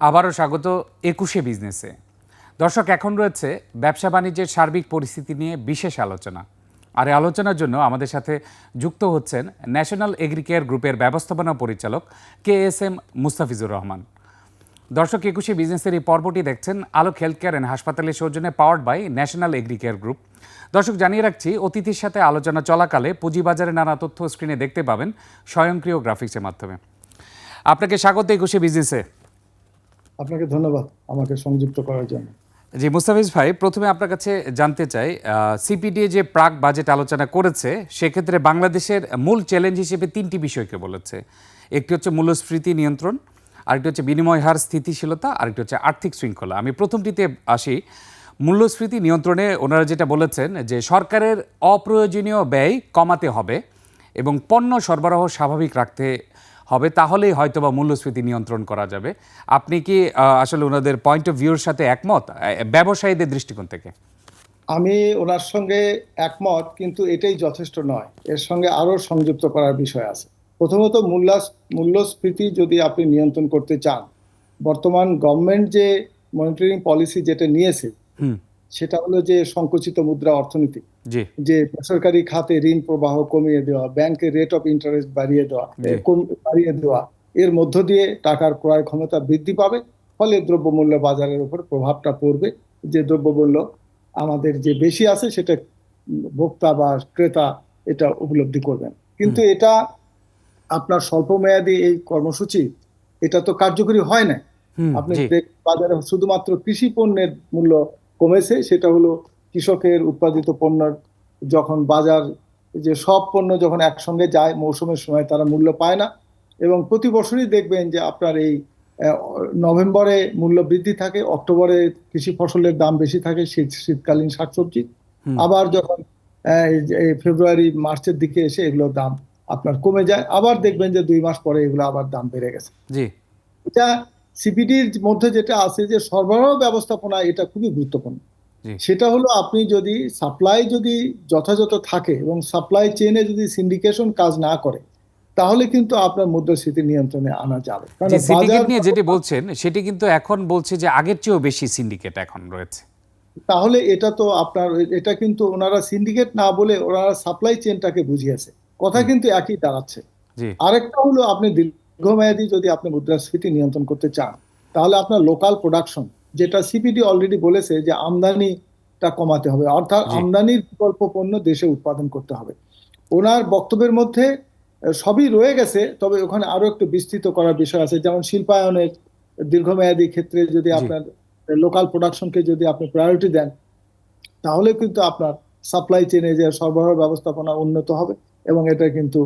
আবারও স্বাগত একুশে বিজনেসে। দর্শক, এখন রয়েছে ব্যবসা বাণিজ্যের সার্বিক পরিস্থিতি নিয়ে বিশেষ আলোচনা। আর এই আলোচনার জন্য আমাদের সাথে যুক্ত হচ্ছেন ন্যাশনাল এগ্রিকেয়ার গ্রুপের ব্যবস্থাপনা পরিচালক K S M Mustafizur Rahman. দর্শক, একুশে বিজনেসের এই পর্বটি দেখছেন আলোক হেলথ কেয়ার অ্যান্ড হাসপাতালের সৌজন্যে powered by national Agricare group. দর্শক, জানিয়ে রাখছি, অতিথির সাথে আলোচনা চলাকালে পুঁজিবাজারে নানা তথ্য স্ক্রিনে দেখতে পাবেন স্বয়ংক্রিয় গ্রাফিক্সের মাধ্যমে। আপনাকে স্বাগত একুশে বিজনেসে। আপনাকে ধন্যবাদ আমাকে সংযুক্ত করার জন্য। জি, মুস্তাফিজ ভাই, প্রথমে আপনার কাছে জানতে চাই সিপিডিএ যে প্রাক বাজেট আলোচনা করেছে, সেক্ষেত্রে বাংলাদেশের মূল চ্যালেঞ্জ হিসেবে তিনটি বিষয়কে বলেছে। একটি হচ্ছে মূল্যস্ফীতি নিয়ন্ত্রণ, আরেকটি হচ্ছে বিনিময় হার স্থিতিশীলতা, আরেকটি হচ্ছে আর্থিক শৃঙ্খলা। আমি প্রথমটিতে আসি, মূল্যস্ফীতি নিয়ন্ত্রণে ওনারা যেটা বলেছেন যে সরকারের অপ্রয়োজনীয় ব্যয় কমাতে হবে এবং পণ্য সরবরাহ স্বাভাবিক রাখতে হবে তাহলেই হয়তোবা মূল্যস্ফীতি নিয়ন্ত্রণ করা যাবে। আপনি কি আসলে ওনাদের পয়েন্ট অফ ভিউর সাথে একমত? ব্যবসায়ীদের দৃষ্টিকোণ থেকে। আমি ওনার সঙ্গে একমত কিন্তু এটাই যথেষ্ট নয়। এর সঙ্গে আরও সংযুক্ত করার বিষয় আছে। প্রথমত মূল্যাস মূল্যস্ফীতি যদি আপনি নিয়ন্ত্রণ করতে চান বর্তমান গভর্নমেন্ট যে মনিটরিং পলিসি যেটা নিয়েছে সেটা হলো যে সংকুচিত মুদ্রা অর্থনীতি। যে বেসরকারি খাতে ঋণ প্রবাহ কমিয়ে দেওয়া ব্যাংকের রেট অফ ইন্টারেস্ট বাড়িয়ে দেওয়া বাড়িয়ে দেওয়া এর মধ্য দিয়ে টাকার ক্রয় ক্ষমতা বৃদ্ধি পাবে ফলে দ্রব্যমূল্য বাজারের উপর প্রভাবটা পড়বে। যে দ্রব্যমূল্য আমাদের যে বেশি আছে সেটা ভোক্তা বা ক্রেতা এটা উপলব্ধি করবেন। কিন্তু এটা আপনার স্বল্প মেয়াদী এই কর্মসূচি এটা তো কার্যকরী হয় না আপনি বাজারে শুধুমাত্র কৃষি পণ্যের মূল্য কমেছে সেটা হলো কৃষকের উৎপাদিত পণ্যের যখন বাজার যে সব পণ্য যখন একসঙ্গে যায় মৌসুমের সময় তারা মূল্য পায় না এবং প্রতি বছরই দেখবেন যে আপনার এই নভেম্বরে মূল্য বৃদ্ধি থাকে অক্টোবরে কৃষি ফসলের দাম বেশি থাকে শীত শীতকালীন শাকসবজি। আবার যখন ফেব্রুয়ারি মার্চের দিকে এসে এগুলোর দাম আপনার কমে যায় আবার দেখবেন যে দুই মাস পরে এগুলো আবার দাম বেড়ে গেছে। জি। এটা সিপিডির মধ্যে যেটা আছে যে সরবরাহ ব্যবস্থাপনা এটা খুবই গুরুত্বপূর্ণ। সেটা হলো আপনি যদি সাপ্লাই যদি যথাযথ থাকে এবং সাপ্লাই চেইনে যদি সিন্ডিকেশন কাজ না করে তাহলে কিন্তু আপনার মুদ্রাস্ফীতি নিয়ন্ত্রণে আনা যাবে। কারণ সিন্ডিকেট নিয়ে যেটি বলছেন সেটি কিন্তু এখন বলছে যে আগের চেয়েও বেশি সিন্ডিকেট এখন রয়েছে। তাহলে এটা তো আপনার এটা কিন্তু ওনারা সিন্ডিকেট না বলে ওনারা সাপ্লাই চেইনটাকে বুঝিয়েছে। কথা কিন্তু একই দাঁড়াচ্ছে। আরেকটা হলো আপনি দীর্ঘমেয়াদী যদি আপনি মুদ্রাস্ফীতি নিয়ন্ত্রণ করতে চান তাহলে আপনার লোকাল প্রোডাকশন যেটা সিপিডি অলরেডি বলেছে যে আমদানিটা কমাতে হবে অর্থাৎ আমদানির বিকল্প পণ্য দেশে উৎপাদন করতে হবে। ওনার বক্তব্যের মধ্যে সবই রয়ে গেছে তবে ওখানে আরও একটু বিস্তৃত করার বিষয় আছে যেমন শিল্পায়নের দীর্ঘমেয়াদী ক্ষেত্রে যদি আপনার লোকাল প্রোডাকশনকে যদি আপনি প্রায়োরিটি দেন তাহলে কিন্তু আপনার সাপ্লাই চেনে যে সরবরাহ ব্যবস্থাপনা উন্নত হবে এবং এটা কিন্তু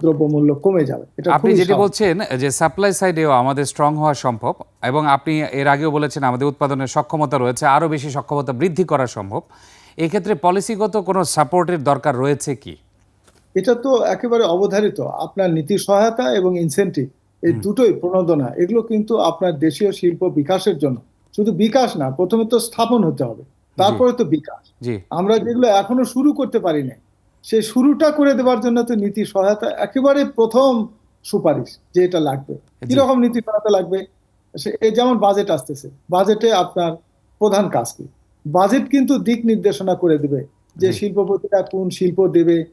দ্রব্যমূল্য কমে যাবে। এটা আপনি যেটি বলছেন যে সাপ্লাই সাইডেও আমাদের স্ট্রং হওয়া সম্ভব এবং আপনি এর আগেও বলেছেন আমাদের উৎপাদনের সক্ষমতা রয়েছে আরও বেশি সক্ষমতা বৃদ্ধি করা সম্ভব। এক্ষেত্রে পলিসিগত কোনো সাপোর্টের দরকার রয়েছে কি? এটা তো একেবারে অবধারিত। আপনার নীতি সহায়তা এবং ইনসেন্টিভ এই দুটোই প্রণোদনা। এগুলো কিন্তু আপনার দেশীয় শিল্প বিকাশের জন্য। শুধু বিকাশ না প্রথমে তো স্থাপন হতে হবে। তারপরে তো বিকাশ। জি। আমরা যেগুলো এখনও শুরু করতে পারি না সেই শুরুটা করে দেওয়ার জন্য তো নীতি সহায়তা একেবারে প্রথম সুপারিশ যে এটা লাগবে। কীরকম নীতি সহায়তা লাগবে? সে- যেমন বাজেট আসতেছে বাজেটে আপনার প্রধান কাজ কি? বাজেট কিন্তু দিক নির্দেশনা করে দেবে যে শিল্পপতিরা কোন শিল্প দেবে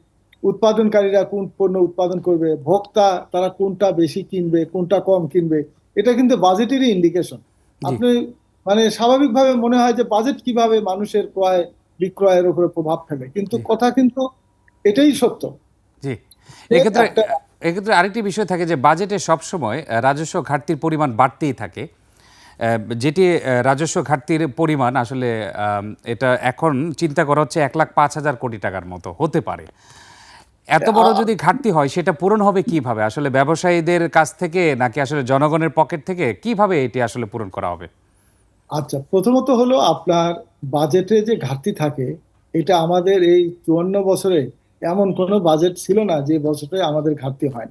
উৎপাদনকারীরা কোন পণ্য উৎপাদন করবে ভোক্তা তারা কোনটা বেশি কিনবে কোনটা কম কিনবে এটা কিন্তু বাজেটেরই ইন্ডিকেশন আপনি মানে স্বাভাবিকভাবে মনে হয় যে বাজেট কীভাবে মানুষের ক্রয় বিক্রয়ের উপরে প্রভাব ফেলে। কিন্তু কথা কিন্তু এটাই সত্য। জি। এক্ষেত্রে এক্ষেত্রে আরেকটি বিষয় থাকে যে বাজেটে সবসময় রাজস্ব ঘাটতির পরিমাণ বাড়তেই থাকে। যেটি রাজস্ব ঘাটতির পরিমাণ আসলে এটা এখন চিন্তা করা হচ্ছে এক লাখ পাঁচ হাজার কোটি টাকার মতো হতে পারে। এত বড় যদি ঘাটতি হয় সেটা পূরণ হবে কীভাবে? আসলে ব্যবসায়ীদের কাছ থেকে নাকি আসলে জনগণের পকেট থেকে কীভাবে এটি আসলে পূরণ করা হবে? আচ্ছা প্রথমত হলো আপনার বাজেটে যে ঘাটতি থাকে এটা আমাদের এই চুয়ান্ন বছরে এমন কোনো বাজেট ছিল না যে বছরে আমাদের ঘাটতি হয়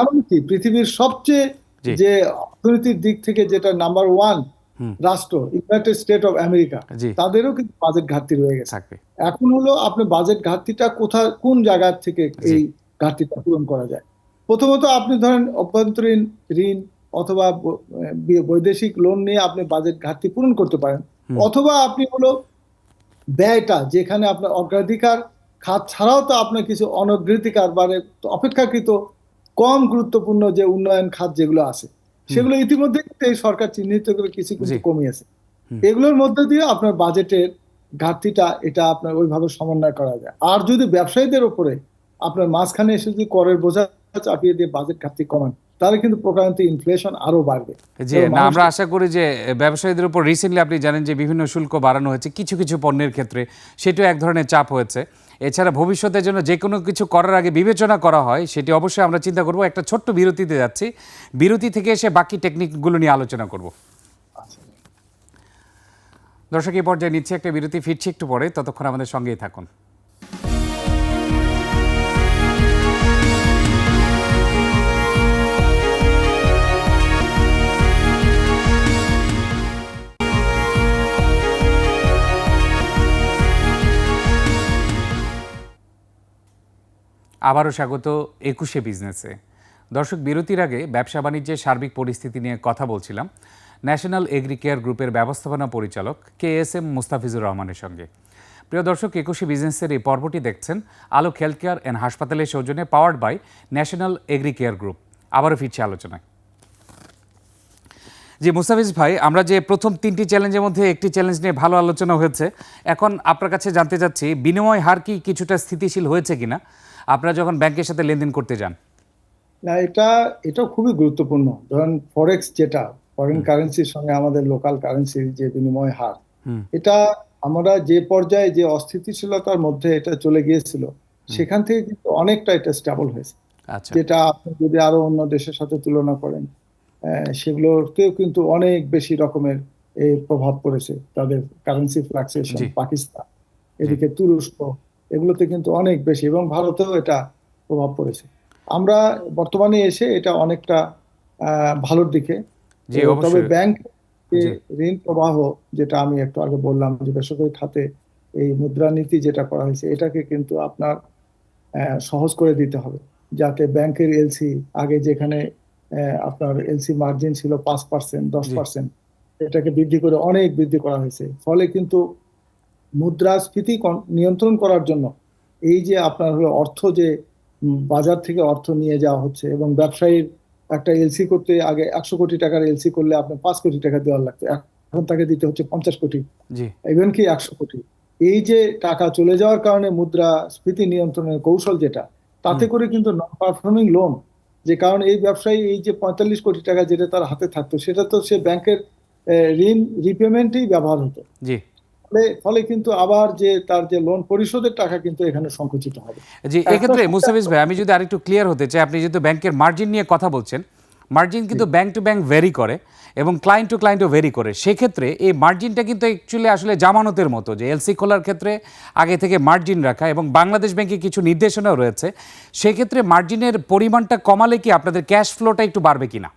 এমনকি পৃথিবীর সবচেয়ে যে অর্থনীতির দিক থেকে যেটা নাম্বার ওয়ান রাষ্ট্র ইউনাইটেড স্টেট অফ আমেরিকা তাদেরও কিন্তু বাজেট ঘাটতি রয়ে গেছে। এখন হলো আপনি বাজেট ঘাটতিটা কোথা কোন জায়গা থেকে এই ঘাটতিটা পূরণ করা যায়? প্রথমত আপনি ধরেন অভ্যন্তরীণ ঋণ অথবা বৈদেশিক লোন নিয়ে আপনি বাজেট ঘাটতি পূরণ করতে পারেন। অথবা আপনি হলো ব্যয়টা যেখানে আপনার অগ্রাধিকার খাত ছাড়াও তো আপনার কিছু অনগ্রাধিকার মানে অপেক্ষাকৃত কম গুরুত্বপূর্ণ যে উন্নয়ন খাত যেগুলো আছে সেগুলো ইতিমধ্যে এই সরকার চিহ্নিত করে কিছু কিছু কমিয়েছে এগুলোর মধ্যে দিয়ে আপনার বাজেটের ঘাটতিটা এটা আপনার ওইভাবে সমন্বয় করা যায়। আর যদি ব্যবসায়ীদের উপরে আপনার মাঝখানে এসে যদি করের বোঝা চাপিয়ে দিয়ে বাজেট ঘাটতি কমান তাহলে কিন্তু প্রকারান্ত ইনফ্লেশন আরও বাড়বে। যে না আমরা আশা করি যে ব্যবসায়ীদের উপর রিসেন্টলি আপনি জানেন যে বিভিন্ন শুল্ক বাড়ানো হয়েছে কিছু কিছু পণ্যের ক্ষেত্রে সেটাও এক ধরনের চাপ হয়েছে। এছাড়া ভবিষ্যতের জন্য যে কোনো কিছু করার আগে বিবেচনা করা হয়, সেটি অবশ্যই আমরা চিন্তা করব। একটা ছোট্ট বিরতিতে যাচ্ছি। বিরতি থেকে এসে বাকি টেকনিকগুলো নিয়ে আলোচনা করব। দর্শক, এই পর্যায়ে নিচ্ছে একটা বিরতি, ফিরছি একটু পরে। ততক্ষণ আমাদের সঙ্গেই থাকুন। আবারও স্বাগত একুশে বিজনেসে। দর্শক, বিরতির আগে ব্যবসা বাণিজ্যের সার্বিক পরিস্থিতি নিয়ে কথা বলছিলাম ন্যাশনাল এগ্রি কেয়ার গ্রুপের ব্যবস্থাপনা পরিচালক কে এস এম মুস্তাফিজুর রহমানের সঙ্গে। প্রিয় দর্শক, একুশে বিজনেসের এই পর্বটি দেখছেন আলোক হেলথ কেয়ার অ্যান্ড হাসপাতালের সৌজন্যে powered by national Agricare group. আবারও ফিরছি আলোচনায়। জি, মুস্তাফিজ ভাই, আমরা যে প্রথম তিনটি চ্যালেঞ্জের মধ্যে একটি চ্যালেঞ্জ নিয়ে ভালো আলোচনা হয়েছে, এখন আপনার কাছে জানতে চাচ্ছি, বিনিময় হার কি কিছুটা স্থিতিশীল হয়েছে কিনা? আপনারা যখন ব্যাংকের সাথে লেনদেন করতে যান? না এটা এটা খুবই গুরুত্বপূর্ণ। ধরেন ফরেক্স যেটা ফরেন কারেন্সির সঙ্গে আমাদের লোকাল কারেন্সির যে বিনিময় হার এটা আমরা যে পর্যায়ে যে অস্থিতিশীলতার মধ্যে এটা চলে গিয়েছিল সেখান থেকে কিন্তু অনেকটা এটা স্টেবল হয়েছে। আচ্ছা। যেটা আপনি যদি আরও অন্য দেশের সাথে তুলনা করেন সেগুলোতেও কিন্তু অনেক বেশি রকমের প্রভাব পড়েছে। তাদের কারেন্সি ফ্লাকচুয়েশন পাকিস্তান এদিকে তুরস্ক এগুলোতে কিন্তু অনেক বেশি এবং ভারতেও এটা প্রভাব পড়েছে। আমরা বর্তমানে এসে এটা অনেকটা ভালোর দিকে। তবে ব্যাংক ঋণ প্রবাহ যেটা আমি একটু আগে বললাম যে বেসরকারি খাতে এই মুদ্রানীতি যেটা করা হয়েছে এটাকে কিন্তু আপনার আহ, সহজ করে দিতে হবে। যাতে ব্যাংকের এলসি আগে যেখানে আপনার এলসি মার্জিন ছিল পাঁচ পার্সেন্ট দশ পার্সেন্ট এটাকে বৃদ্ধি করে অনেক বৃদ্ধি করা হয়েছে। ফলে কিন্তু মুদ্রাস্ফীতি নিয়ন্ত্রণ করার জন্য। এই যে আপনার হলো অর্থ যে বাজার থেকে অর্থ নিয়ে যাওয়া হচ্ছে এবং ব্যবসায়ীর একটা এলসি করতে আগে একশো কোটি টাকার এলসি করলে আপনার পাঁচ কোটি টাকা দেওয়ার লাগতো। এখন তাকে দিতে হচ্ছে পঞ্চাশ কোটি। ইভেন কি একশো কোটি। এই যে টাকা চলে যাওয়ার কারণে মুদ্রা স্ফীতি নিয়ন্ত্রণের কৌশল যেটা তাতে করে কিন্তু নন পারফর্মিং লোন যে কারণ এই ব্যবসায়ী এই যে পঁয়তাল্লিশ কোটি টাকা যেটা তার হাতে থাকতো সেটা তো সে ব্যাংকের ঋণ রিপেমেন্টেই ব্যবহার হতো। ফলে ফলে কিন্তু আবার যে তার যে লোন পরিশোধের টাকা কিন্তু এখানে সংকুচিত হবে। জি এক্ষেত্রে মুস্তাফিজ ভাই আমি যদি আরেকটু ক্লিয়ার হতে চাই আপনি যেহেতু ব্যাংকের মার্জিন নিয়ে কথা বলছেন মার্জিন কিন্তু ব্যাংক টু ব্যাংক ভেরি করে এবং ক্লায়েন্ট টু ক্লায়েন্টও ভেরি করে। সেক্ষেত্রে এই মার্জিনটা কিন্তু অ্যাকচুয়ালি আসলে জামানতের মতো যে এলসি খোলার ক্ষেত্রে আগে থেকে মার্জিন রাখা এবং বাংলাদেশ ব্যাংকে কিছু নির্দেশনাও রয়েছে। সেক্ষেত্রে মার্জিনের পরিমাণটা কমালে কি আপনাদের ক্যাশ ফ্লোটা একটু বাড়বে কিনা?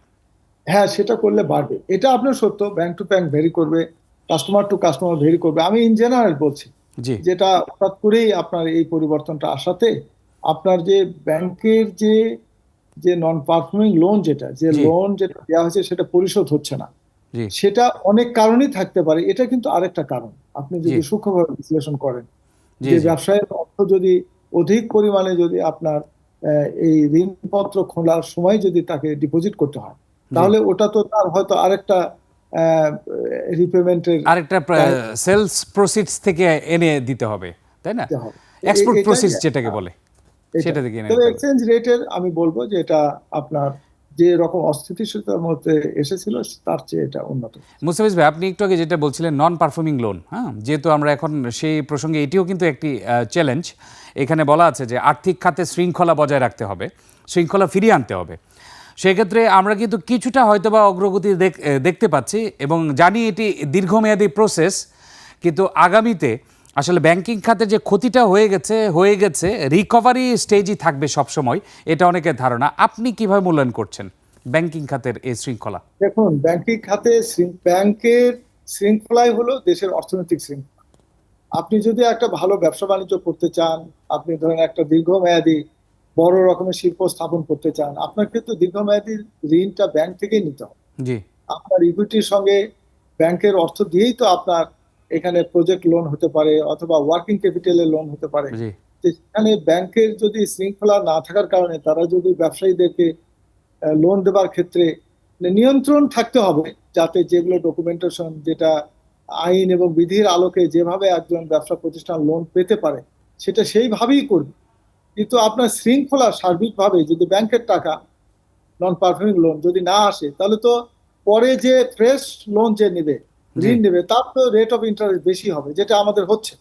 হ্যাঁ সেটা করলে বাড়বে। এটা আপনার সত্য ব্যাংক টু ব্যাংক ভেরি করবে। কাস্টমার টু কাস্টমার ভেরি করবে। আমি ইন জেনারেল বলছি যেটা হঠাৎ করেই আপনার এই পরিবর্তনটা আসাতে আপনার যে ব্যাংকের যে যে নন পারফর্মিং লোন যেটা যে লোন যেটা দেওয়া হয়েছে সেটা পরিশোধ হচ্ছে না। সেটা অনেক কারণেই থাকতে পারে। এটা কিন্তু আরেকটা কারণ। আপনি যদি। সূক্ষ্মভাবে বিশ্লেষণ করেন যে ব্যবসায়ের অর্থ যদি অধিক পরিমাণে যদি আপনার এই ঋণপত্র খোলার সময় যদি তাকে ডিপোজিট করতে হয় তাহলে ওটা তো তার হয়তো আরেকটা রিপেমেন্টের আরেকটা সেলস প্রসিডস থেকে এনে দিতে হবে তাই না? এক্সপোর্ট প্রসিডস যেটাকে বলে সেটা থেকে এনে তবে এক্সচেঞ্জ রেটের আমি বলব যে এটা আপনার যে রকম অস্থিতিশীলতার মধ্যে এসেছিল তার চেয়ে এটা উন্নত। মুস্তাফিজ ভাই আপনি একটু আগে যেটা বলছিলেন নন পারফর্মিং লোন হ্যাঁ? যেহেতু আমরা এখন সেই প্রসঙ্গে এটিও কিন্তু একটি চ্যালেঞ্জ এখানে বলা আছে যে আর্থিক খাতে শৃঙ্খলা বজায় রাখতে হবে শৃঙ্খলা ফিরিয়ে আনতে হবে। সেক্ষেত্রে আমরা কিন্তু কিছুটা হয়তোবা অগ্রগতি দেখ- দেখতে পাচ্ছি এবং জানি এটি দীর্ঘমেয়াদী প্রসেস কিন্তু আগামীতে আসলে ব্যাংকিং খাতে যে ক্ষতিটা হয়ে গেছে হয়ে গেছে রিকভারি স্টেজই থাকবে সবসময়, এটা অনেকের ধারণা। আপনি কীভাবে মূল্যায়ন করছেন ব্যাংকিং খাতের এই শৃঙ্খলা? দেখুন ব্যাংকিং খাতে ব্যাংকের শৃঙ্খলাই হলো দেশের অর্থনৈতিক শৃঙ্খলা। আপনি যদি একটা ভালো ব্যবসা বাণিজ্য করতে চান, আপনি ধরেন একটা দীর্ঘমেয়াদী বড় রকমের শিল্প স্থাপন করতে চান আপনার তো দীর্ঘমেয়াদী ঋণটা ব্যাংক থেকেই নিতে হবে। আপনার ইকুইটির সঙ্গে ব্যাংকের অর্থ দিয়েই তো আপনার এখানে প্রজেক্ট লোন হতে পারে অথবা ওয়ার্কিং ক্যাপিটালের লোন হতে পারে। সেখানে ব্যাংকের যদি শৃঙ্খলা না থাকার কারণে তারা যদি ব্যবসায়ীদেরকে লোন দেবার ক্ষেত্রে নিয়ন্ত্রণ থাকতে হবে যাতে যেগুলো ডকুমেন্টেশন যেটা আইন এবং বিধির আলোকে যেভাবে একজন ব্যবসা প্রতিষ্ঠান লোন পেতে পারে সেটা সেইভাবেই করবে। কিন্তু আপনার শৃঙ্খলা সার্বিকভাবে যদি ব্যাংকের টাকা নন পারফর্মিং লোন যদি না আসে তাহলে তো পরে যে ফ্রেশ লোন যে নেবে ঋণ নেবে তার তো রেট অফ ইন্টারেস্ট বেশি হবে যেটা আমাদের হচ্ছে।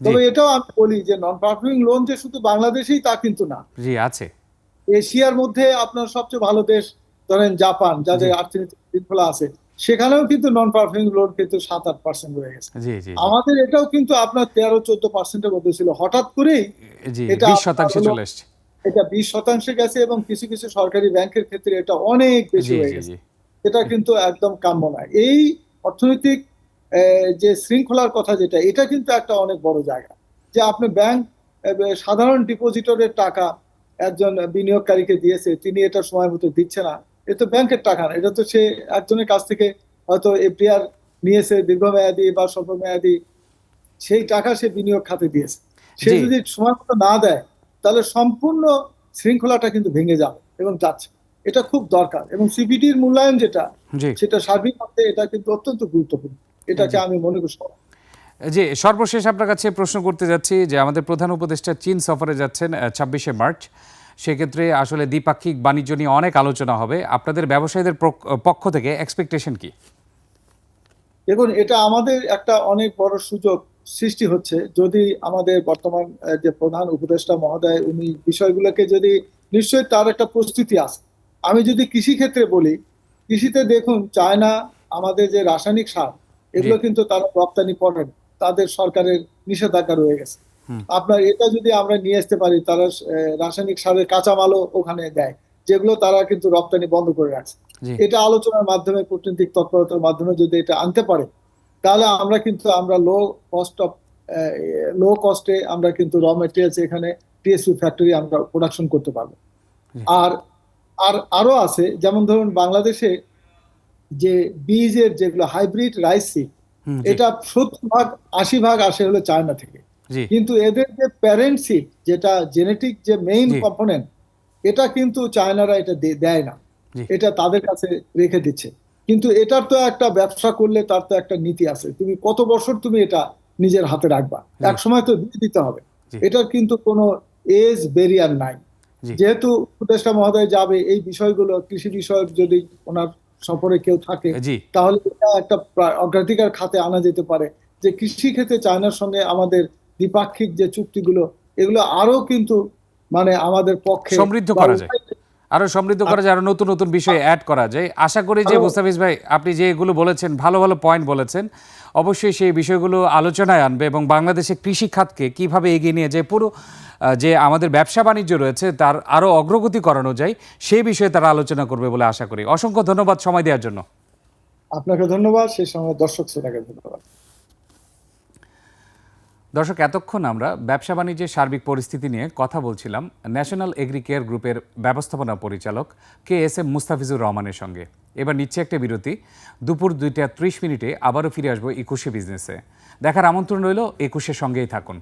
তবে এটাও আমি বলি যে নন পারফর্মিং লোন যে শুধু বাংলাদেশেই তা কিন্তু না। জি আছে। এশিয়ার মধ্যে আপনার সবচেয়ে ভালো দেশ ধরেন জাপান যাদের জি। অর্থনৈতিক শৃঙ্খলা আছে। সেখানেও কিন্তু নন পারফর্মিং লোন কিন্তু সাত আট পার্সেন্ট রয়ে গেছে। আমাদের এটাও কিন্তু আপনার তেরো চোদ্দ পার্সেন্টের মধ্যে ছিল। হঠাৎ করেই এটা শতাংশে চলে এসছে। এটা বিশ শতাংশে গেছে এবং কিছু কিছু সরকারি ব্যাংকের ক্ষেত্রে এটা অনেক বেশি হয়ে গেছে। এটা কিন্তু একদম কাম্য নয়। এই অর্থনৈতিক যে শৃঙ্খলার কথা যেটা এটা কিন্তু একটা অনেক বড় জায়গা। যে আপনি ব্যাংক সাধারণ ডিপোজিটরের টাকা একজন বিনিয়োগকারীকে দিয়েছে তিনি এটা সময় মতো দিচ্ছে না। এ তো ব্যাংকের টাকা না এটা তো সে একজনের কাছ থেকে হয়তো এফডিআর নিয়েছে দীর্ঘমেয়াদী বা স্বল্পমেয়াদী সেই টাকা সে বিনিয়োগ খাতে দিয়েছে। সে যদি সময় মতো না দেয় তাহলে সম্পূর্ণ শৃঙ্খলাটা কিন্তু ভেঙে যাবে এবং যাচ্ছে। এটা খুব দরকার এবং সিবিডির মূল্যায়ন যেটা সেটা সার্বিক অর্থে এটা কিন্তু অত্যন্ত গুরুত্বপূর্ণ। এটাকে আমি মনে করি জি সর্বশেষ আপনার কাছে প্রশ্ন করতে যাচ্ছি যে আমাদের প্রধান উপদেষ্টা চীন সফরে যাচ্ছেন ছাব্বিশে মার্চ। সেক্ষেত্রে আসলে দ্বিপাক্ষিক বাণিজ্য নিয়ে অনেক আলোচনা হবে। আপনাদের ব্যবসায়ীদের পক্ষ থেকে এক্সপেকটেশন কি? দেখুন এটা আমাদের একটা অনেক বড় সুযোগ সৃষ্টি হচ্ছে। যদি আমাদের বর্তমান যে প্রধান উপদেষ্টা মহোদয় উনি বিষয়গুলোকে যদি নিশ্চয়ই তার একটা প্রস্তুতি আছে। আমি যদি কৃষি ক্ষেত্রে বলি কৃষিতে দেখুন চায়না আমাদের যে রাসায়নিক সার এগুলো কিন্তু তারা রপ্তানি করেন। তাদের সরকারের নিষেধাজ্ঞা রয়ে গেছে। আপনার এটা যদি আমরা নিয়ে আসতে পারি তারা রাসায়নিক সারের কাঁচামালও ওখানে দেয় যেগুলো তারা কিন্তু রপ্তানি বন্ধ করে রাখছে। এটা আলোচনার মাধ্যমে কূটনৈতিক তৎপরতার মাধ্যমে যদি এটা আনতে পারে তাহলে আমরা কিন্তু আমরা লো কস্ট অফ লো কস্টে আমরা কিন্তু র মেটেরিয়ালস এখানে টিএসপি ফ্যাক্টরি আমরা প্রোডাকশন করতে পারব। আর আর আরও আছে যেমন ধরুন বাংলাদেশে যে বীজের যেগুলো হাইব্রিড রাইস সিড এটা সত্তর ভাগ আশি ভাগ আসে হলো চায়না থেকে। কিন্তু এদের যে প্যারেন্ট সিড যেটা জেনেটিক যে মেইন কম্পোনেন্ট এটা কিন্তু চায়নারা এটা দেয় না। এটা তাদের কাছে রেখে দিচ্ছে। কিন্তু এটার তো একটা ব্যবসা করলে তার তো একটা নীতি আছে। তুমি কত বছর তুমি এটা নিজের হাতে রাখবা? এক সময় তো দিয়ে দিতে হবে। এটার কিন্তু কোনো এজ ব্যারিয়ার নাই। যেহেতু উপদেষ্টা মহোদয় যাবে এই বিষয়গুলো কৃষি বিষয়ক যদি ওনার সফরে কেউ থাকে তাহলে এটা একটা অগ্রাধিকার খাতে আনা যেতে পারে। যে কৃষি ক্ষেত্রে চায়নার সঙ্গে আমাদের দ্বিপাক্ষিক যে চুক্তিগুলো এগুলো আরও কিন্তু মানে আমাদের পক্ষে সমৃদ্ধ করা যায়। আরও সমৃদ্ধ করা যায় আরও নতুন নতুন বিষয় অ্যাড করা যায়। আশা করি যে মুস্তাফিজ ভাই আপনি যেগুলো বলেছেন ভালো ভালো পয়েন্ট বলেছেন অবশ্যই সেই বিষয়গুলো আলোচনায় আনবে এবং বাংলাদেশে কৃষি খাতকে কীভাবে এগিয়ে নিয়ে যায় পুরো যে আমাদের ব্যবসা বাণিজ্য রয়েছে তার আরও অগ্রগতি করানো যায় সেই বিষয়ে তারা আলোচনা করবে বলে আশা করি। অসংখ্য ধন্যবাদ সময় দেওয়ার জন্য। আপনাকে ধন্যবাদ। সেই সঙ্গে দর্শক শ্রোতাকে ধন্যবাদ। দর্শক, এতক্ষণ আমরা ব্যবসা বাণিজ্যের সার্বিক পরিস্থিতি নিয়ে কথা বলছিলাম ন্যাশনাল এগ্রি কেয়ার গ্রুপের ব্যবস্থাপনা পরিচালক কে এস এম মুস্তাফিজুর রহমানের সঙ্গে। এবার নিচ্ছে একটা বিরতি। দুপুর দুইটা ত্রিশ মিনিটে আবারও ফিরে আসব একুশে বিজনেসে। দেখার আমন্ত্রণ রইল একুশের সঙ্গেই থাকুন।